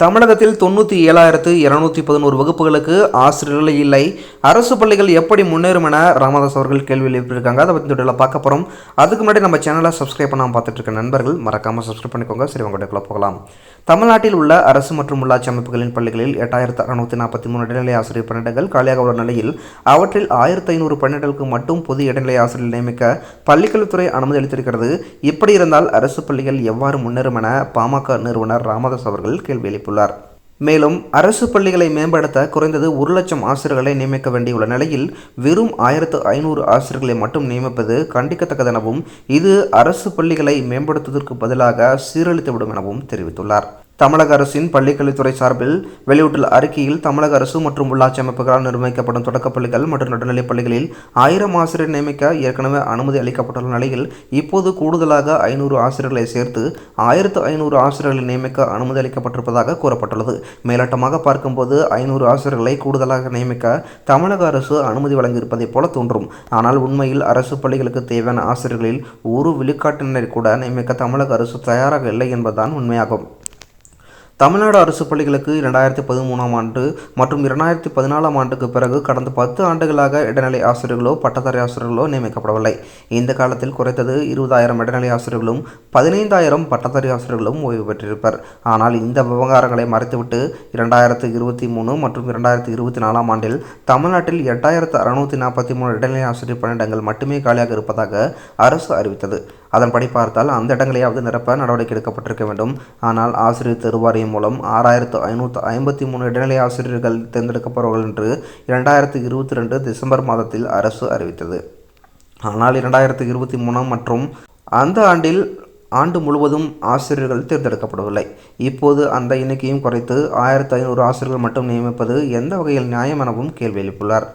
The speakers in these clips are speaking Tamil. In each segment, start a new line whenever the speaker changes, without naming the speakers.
தமிழகத்தில் தொண்ணூற்றி ஏழாயிரத்து இருநூற்றி பதினோரு வகுப்புகளுக்கு ஆசிரியர்கள் இல்லை. அரசு பள்ளிகள் எப்படி முன்னேறும் என ராமதாஸ் அவர்கள் கேள்வி எழுப்பியிருக்காங்க. அதை பற்றி தொட்டில் பார்க்க போகிறோம் அதுக்கு முன்னாடி நம்ம சேனலை சப்ஸ்கிரைப் பண்ணாமல் பார்த்துட்டு இருக்க நண்பர்கள் மறக்காமல் சப்ஸ்கிரைப் பண்ணிக்கோங்க. சரி உங்கள்கிட்ட போகலாம். தமிழ்நாட்டில் உள்ள அரசு மற்றும் உள்ளாட்சி அமைப்புகளின் பள்ளிகளில் எட்டாயிரத்து அறுநூத்தி நாற்பத்தி மூணு இடைநிலை ஆசிரியர் பணியிடங்கள் காலியாக உள்ள நிலையில் அவற்றில் ஆயிரத்தி ஐநூறு பணியிடங்களுக்கு மட்டும் புது இடைநிலை ஆசிரியர் நியமிக்க பள்ளிக்கல்வித்துறை அனுமதி அளித்திருக்கிறது. இப்படி இருந்தால் அரசு பள்ளிகள் எவ்வாறு முன்னேறும் என பாமக நிறுவனர் ராமதாஸ் அவர்கள் கேள்வி எழுப்பியுள்ளார் மேலும் அரசு பள்ளிகளை மேம்படுத்த குறைந்தது ஒரு லட்சம் ஆசிரியர்களை நியமிக்க வேண்டியுள்ள நிலையில் வெறும் ஆயிரத்து ஐநூறு ஆசிரியர்களை மட்டும் நியமிப்பது கண்டிக்கத்தக்கதெனவும் இது அரசு பள்ளிகளை மேம்படுத்துவதற்கு பதிலாக சீரழித்துவிடும் எனவும் தெரிவித்துள்ளார். தமிழக அரசின் பள்ளிக்கல்வித்துறை சார்பில் வெளியிட்டுள்ள அறிக்கையில் தமிழக அரசு மற்றும் உள்ளாட்சி அமைப்புகளால் நிர்ணயிக்கப்படும் தொடக்கப்பள்ளிகள் மற்றும் நடுநிலைப் பள்ளிகளில் ஆயிரம் ஆசிரியர் நியமிக்க ஏற்கனவே அனுமதி அளிக்கப்பட்டுள்ள நிலையில் இப்போது கூடுதலாக ஐநூறு ஆசிரியர்களை சேர்த்து ஆயிரத்து ஐநூறு ஆசிரியர்களை நியமிக்க அனுமதி அளிக்கப்பட்டிருப்பதாக கூறப்பட்டுள்ளது. மேலோட்டமாக பார்க்கும்போது ஐநூறு ஆசிரியர்களை கூடுதலாக நியமிக்க தமிழக அரசு அனுமதி வழங்கியிருப்பதைப் போல தோன்றும். ஆனால் உண்மையில் அரசு பள்ளிகளுக்கு தேவையான ஆசிரியர்களில் ஒரு விழுக்காட்டினரை கூட நியமிக்க தமிழக அரசு தயாராக இல்லை என்பதுதான் உண்மையாகும். தமிழ்நாடு அரசு பள்ளிகளுக்கு இரண்டாயிரத்தி பதிமூணாம் ஆண்டு மற்றும் இரண்டாயிரத்தி பதினாலாம் ஆண்டுக்கு பிறகு கடந்த பத்து ஆண்டுகளாக இடைநிலை ஆசிரியர்களோ பட்டதாரி ஆசிரியர்களோ நியமிக்கப்படவில்லை. இந்த காலத்தில் குறைத்தது இருபதாயிரம் இடைநிலை ஆசிரியர்களும் பதினைந்தாயிரம் பட்டதாரி ஆசிரியர்களும் ஓய்வு பெற்றிருப்பர். ஆனால் இந்த விவகாரங்களை மறைத்துவிட்டு இரண்டாயிரத்து இருபத்தி மூணு மற்றும் இரண்டாயிரத்தி இருபத்தி நாலாம் ஆண்டில் தமிழ்நாட்டில் எட்டாயிரத்து அறுநூற்றி நாற்பத்தி மூணு இடைநிலை ஆசிரியர் பணியிடங்கள் மட்டுமே காலியாக இருப்பதாக அரசு அறிவித்தது. அதன்படி பார்த்தால் அந்த இடங்களையாவது நிரப்ப நடவடிக்கை எடுக்கப்பட்டிருக்க வேண்டும். ஆனால் ஆசிரியர் தேர்வாரியம் மூலம் ஆறாயிரத்து ஐநூற்று ஐம்பத்தி மூணு இடைநிலை ஆசிரியர்கள் தேர்ந்தெடுக்கப்படுவார்கள் என்று இரண்டாயிரத்து இருபத்தி ரெண்டு டிசம்பர் மாதத்தில் அரசு அறிவித்தது. ஆனால் இரண்டாயிரத்து இருபத்தி மூணாம் மற்றும் அந்த ஆண்டில் ஆண்டு முழுவதும் ஆசிரியர்கள் தேர்ந்தெடுக்கப்படவில்லை. இப்போது அந்த எண்ணிக்கையும் குறைத்து ஆயிரத்து ஐநூறு ஆசிரியர்கள் மட்டும் நியமிப்பது எந்த வகையில் நியாயம் எனவும் கேள்வி எழுப்பியுள்ளார்.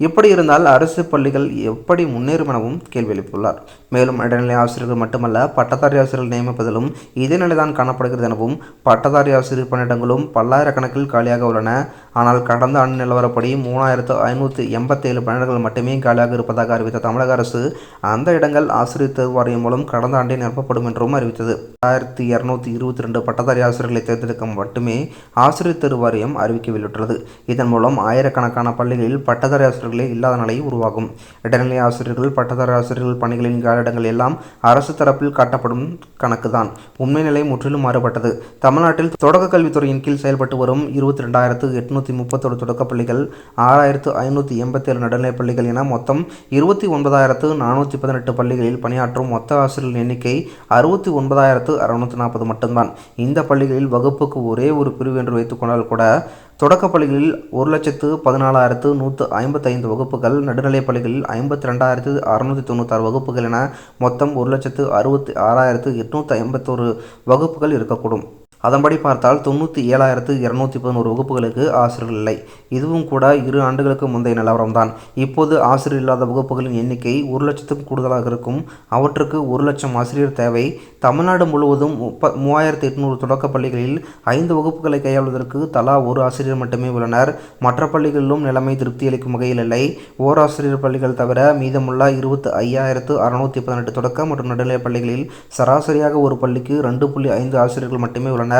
இப்படி இருந்தால் அரசு பள்ளிகள் எப்படி முன்னேறும் எனவும் கேள்வி எழுப்பியுள்ளார். மேலும் இடைநிலை ஆசிரியர்கள் மட்டுமல்ல பட்டதாரி ஆசிரியர்கள் நியமிப்பதிலும் இதே நிலைதான் காணப்படுகிறது எனவும் பட்டதாரி ஆசிரியர் பணியிடங்களும் பல்லாயிரக்கணக்கில் காலியாக உள்ளன. ஆனால் கடந்த ஆண்டு நிலவரப்படி மூணாயிரத்து ஐநூற்றி எண்பத்தேழு பணியிடங்கள் மட்டுமே காலியாக இருப்பதாக அறிவித்த தமிழக அரசு அந்த இடங்கள் ஆசிரியர் தேர்வு வாரியம் மூலம் கடந்த ஆண்டே நிரப்பப்படும் என்றும் அறிவித்தது. ஆயிரத்தி இரநூத்தி இருபத்தி ரெண்டு பட்டதாரி ஆசிரியர்களை தேர்ந்தெடுக்க மட்டுமே ஆசிரியர் தேர்வு வாரியம் அறிவிக்க வெளியிட்டுள்ளது. இதன் மூலம் ஆயிரக்கணக்கான பள்ளிகளில் பட்டதாரி ஆசிரியர்கள் இல்லாத நிலை உருவாகும். இடைநிலை ஆசிரியர்கள் பட்டதார ஆசிரியர்கள் பணிகளின் காலிடங்கள் எல்லாம் அரசு தரப்பில் காட்டப்படும் கணக்குதான். உண்மை நிலை முற்றிலும் மாறுபட்டது. தமிழ்நாட்டில் தொடக்க கல்வித்துறையின் கீழ் செயல்பட்டு வரும் இருபத்தி ரெண்டாயிரத்து எட்நூற்றி முப்பத்தொரு தொடக்கப் பள்ளிகள் ஆறாயிரத்து ஐநூற்றி எண்பத்தேழு நடுநிலைப் பள்ளிகள் என மொத்தம் இருபத்தி ஒன்பதாயிரத்து நானூற்றி பதினெட்டு பள்ளிகளில் பணியாற்றும் மொத்த ஆசிரியர்கள் எண்ணிக்கை அறுபத்தி ஒன்பதாயிரத்து அறுநூற்றி நாற்பது மட்டும்தான். இந்த பள்ளிகளில் வகுப்புக்கு ஒரே ஒரு பிரிவு என்று வைத்துக்கொண்டால் கூட தொடக்கப் பள்ளிகளில் ஒரு லட்சத்து பதினாலாயிரத்து நூற்று ஐம்பத்தைந்து வகுப்புகள் நடுநிலைப் பள்ளிகளில் ஐம்பத்தி ரெண்டாயிரத்து அறுநூற்றி தொண்ணூத்தாறு வகுப்புகள் என மொத்தம் ஒரு லட்சத்து அறுபத்தி ஆறாயிரத்து எட்நூற்றி ஐம்பத்தோரு வகுப்புகள் இருக்கக்கூடும். அதன்படி பார்த்தால் தொண்ணூற்றி ஏழாயிரத்து இரநூத்தி பதினோரு வகுப்புகளுக்கு ஆசிரியர்கள் இல்லை. இதுவும் கூட இரு ஆண்டுகளுக்கு முந்தைய நிலவரம்தான். இப்போது ஆசிரியர் இல்லாத வகுப்புகளின் எண்ணிக்கை ஒரு லட்சத்துக்கும் கூடுதலாக இருக்கும். அவற்றுக்கு ஒரு லட்சம் ஆசிரியர் தேவை. தமிழ்நாடு முழுவதும் முப்ப மூவாயிரத்து எட்நூறு தொடக்க பள்ளிகளில் ஐந்து வகுப்புகளை கையாள்வதற்கு தலா ஒரு ஆசிரியர் மட்டுமே உள்ளனர். மற்ற பள்ளிகளிலும் நிலைமை திருப்தி அளிக்கும் வகையில் இல்லை. ஓராசிரியர் பள்ளிகள் தவிர மீதமுள்ள இருபத்தி ஐயாயிரத்து அறுநூற்றி பதினெட்டு தொடக்க மற்றும் நடுநிலைப் பள்ளிகளில் சராசரியாக ஒரு பள்ளிக்கு ரெண்டு புள்ளி ஐந்து ஆசிரியர்கள் மட்டுமே உள்ளனர்.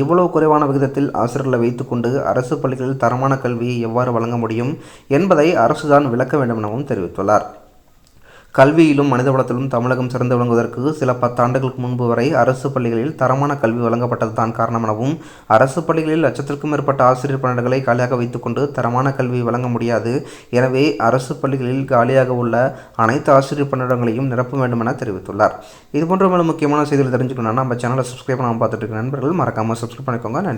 இவ்வளவு குறைவான விகிதத்தில் ஆசிரியர்களை வைத்துக்கொண்டு அரசு பள்ளிகளில் தரமான கல்வியை எவ்வாறு வழங்க முடியும் என்பதை அரசுதான் விளக்க வேண்டும் எனவும் தெரிவித்துள்ளார். கல்வியிலும் மனிதவளத்திலும் தமிழகம் சிறந்து விளங்குவதற்கு சில பத்தாண்டுகளுக்கு முன்பு வரை அரசு பள்ளிகளில் தரமான கல்வி வழங்கப்பட்டது தான் காரணம் எனவும் அரசு பள்ளிகளில் லட்சத்திற்கும் மேற்பட்ட ஆசிரியர் பணியிடங்களை காலியாக வைத்துக்கொண்டு தரமான கல்வி வழங்க முடியாது. எனவே அரசு பள்ளிகளில் காலியாக உள்ள அனைத்து ஆசிரியர் பணியிடங்களையும் நிரப்ப வேண்டும் என தெரிவித்துள்ளார். இதுபோன்ற மேலும் முக்கியமான செய்திகள் தெரிஞ்சுக்கணும்னா நம்ம சேனலை சப்ஸ்கிரைப் பண்ணாமல் பார்த்துட்டு நண்பர்கள் மறக்காமல் சப்ஸ்கிரைப் பண்ணிக்கோங்க. நன்றி.